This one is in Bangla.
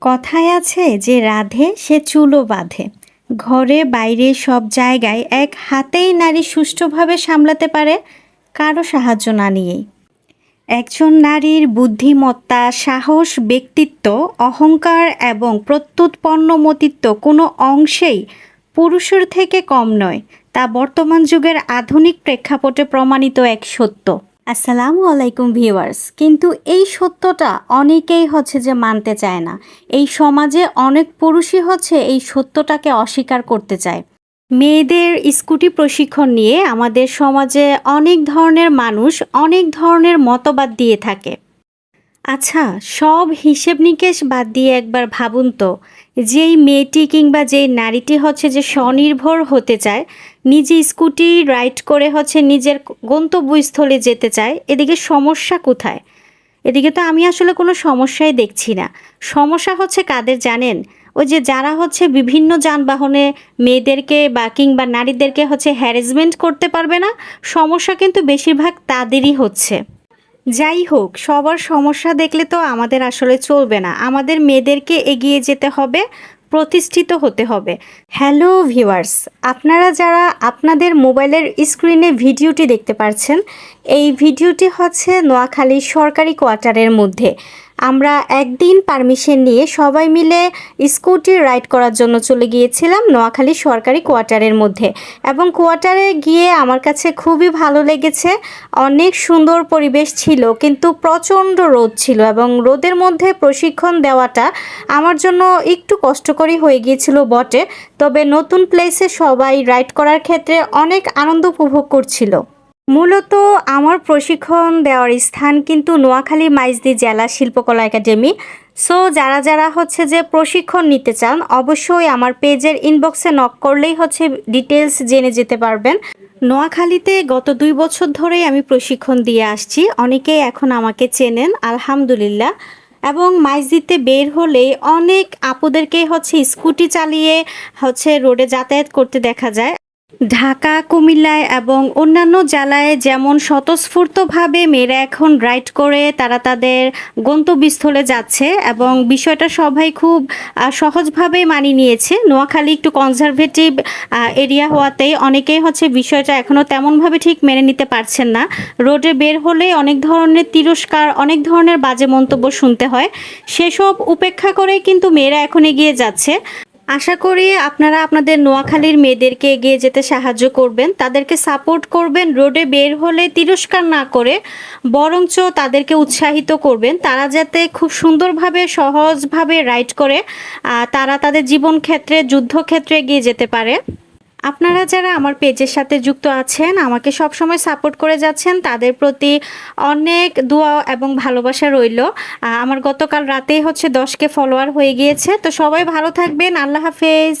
কথায় আছে যে রাধে, সে চুলো বাঁধে। ঘরে, বাইরে, সব জায়গায় এক হাতেই নারী সুষ্ঠুভাবে সামলাতে পারে, কারও সাহায্য না নিয়েই। একজন নারীর বুদ্ধিমত্তা, সাহস, ব্যক্তিত্ব, অহংকার এবং প্রত্যুৎপন্নমতিত্ব কোনো অংশেই পুরুষের থেকে কম নয়, তা বর্তমান যুগের আধুনিক প্রেক্ষাপটে প্রমাণিত এক সত্য। আসসালামু আলাইকুম ভিউয়ার্স। কিন্তু এই সত্যটা অনেকেই হচ্ছে যে মানতে চায় না। এই সমাজে অনেক পুরুষই হচ্ছে এই সত্যটাকে অস্বীকার করতে চায়। মেয়েদের স্কুটি প্রশিক্ষণ নিয়ে আমাদের সমাজে অনেক ধরনের মানুষ অনেক ধরনের মতবাদ দিয়ে থাকে। আচ্ছা সব হিসেব নিকেশ বাদ দিয়ে একবার ভাবুন তো, যেই মেয়েটি কিংবা যেই নারীটি হচ্ছে যে স্বনির্ভর হতে চায়, নিজে স্কুটি রাইড করে হচ্ছে নিজের গন্তব্যস্থলে যেতে চায়, এদিকে সমস্যা কোথায়? এদিকে তো আমি আসলে কোনো সমস্যাই দেখছি না। সমস্যা হচ্ছে কাদের জানেন? ওই যে যারা হচ্ছে বিভিন্ন যানবাহনে মেয়েদেরকে বা কিংবা নারীদেরকে হচ্ছে হ্যারাসমেন্ট করতে পারবে না, সমস্যা কিন্তু বেশিরভাগ তাদেরই হচ্ছে। যাই হোক, সবার সমস্যা দেখলে তো আমাদের আসলে চলবে না। আমাদের মেয়েদেরকে এগিয়ে যেতে হবে, প্রতিষ্ঠিত হতে হবে। হ্যালো ভিউয়ার্স আপনারা যারা আপনাদের মোবাইলের স্ক্রিনে ভিডিওটি দেখতে পাচ্ছেন এই ভিডিওটি হচ্ছে নোয়াখালী সরকারি কোয়ার্টারের মধ্যে। আমরা একদিন পারমিশন নিয়ে সবাই মিলে স্কুটি রাইড করার জন্য চলে গিয়েছিলাম নোয়াখালী সরকারি কোয়ার্টারের মধ্যে। এবং কোয়ার্টারে গিয়ে আমার কাছে খুবই ভালো লেগেছে। অনেক সুন্দর পরিবেশ ছিল, কিন্তু প্রচণ্ড রোদ ছিল এবং রোদের মধ্যে প্রশিক্ষণ দেওয়াটা আমার জন্য একটু কষ্টকরই হয়ে গিয়েছিল বটে। তবে নতুন প্লেসে সবাই রাইড করার ক্ষেত্রে অনেক আনন্দ উপভোগ করছিল। মূলত আমার প্রশিক্ষণ দেওয়ার স্থান কিন্তু নোয়াখালী মাইজদি জেলা শিল্পকলা একাডেমি। সো যারা যারা হচ্ছে যে প্রশিক্ষণ নিতে চান, অবশ্যই আমার পেজের ইনবক্সে নক করলেই হচ্ছে ডিটেলস জেনে যেতে পারবেন। নোয়াখালীতে গত দুই বছর ধরেই আমি প্রশিক্ষণ দিয়ে আসছি। অনেকেই এখন আমাকে চেনেন, আলহামদুলিল্লাহ। এবং মাইজদিতে বের হলে অনেক আপুদেরকেই হচ্ছে স্কুটি চালিয়ে হচ্ছে রোডে যাতায়াত করতে দেখা যায়। ঢাকা কুমিল্লায় এবং অন্যান্য জেলায় যেমন স্বতঃস্ফূর্তভাবে মেয়েরা এখন রাইড করে তারা তাদের গন্তব্যস্থলে যাচ্ছে এবং বিষয়টা সবাই খুব আহ, সহজভাবেই মানিয়ে নিয়েছে। নোয়াখালী একটু কনজারভেটিভ এরিয়া হওয়াতে অনেকেই হচ্ছে বিষয়টা এখনও তেমনভাবে ঠিক মেনে নিতে পারছেন না। রোডে বের হলে অনেক ধরনের তিরস্কার অনেক ধরনের বাজে মন্তব্য শুনতে হয়। সেসব উপেক্ষা করে কিন্তু মেয়েরা এখন এগিয়ে যাচ্ছে। আশা করি আপনারা আপনাদের নোয়াখালীর মেয়েদেরকে এগিয়ে যেতে সাহায্য করবেন। তাদেরকে সাপোর্ট করবেন রোডে বের হলে তিরস্কার না করে বরঞ্চ তাদেরকে উৎসাহিত করবেন। তারা যাতে খুব সুন্দরভাবে সহজভাবে রাইড করে তারা তাদের জীবন ক্ষেত্রে যুদ্ধক্ষেত্রে এগিয়ে যেতে পারে। আপনারা যারা আমার পেজের সাথে যুক্ত আছেন, আমাকে সবসময় সাপোর্ট করে যাচ্ছেন। তাদের প্রতি অনেক দোয়া এবং ভালোবাসা রইল। আমার গতকাল রাতেই হচ্ছে দশকে ফলোয়ার হয়ে গিয়েছে। তো সবাই ভালো থাকবেন। আল্লাহ হাফেজ।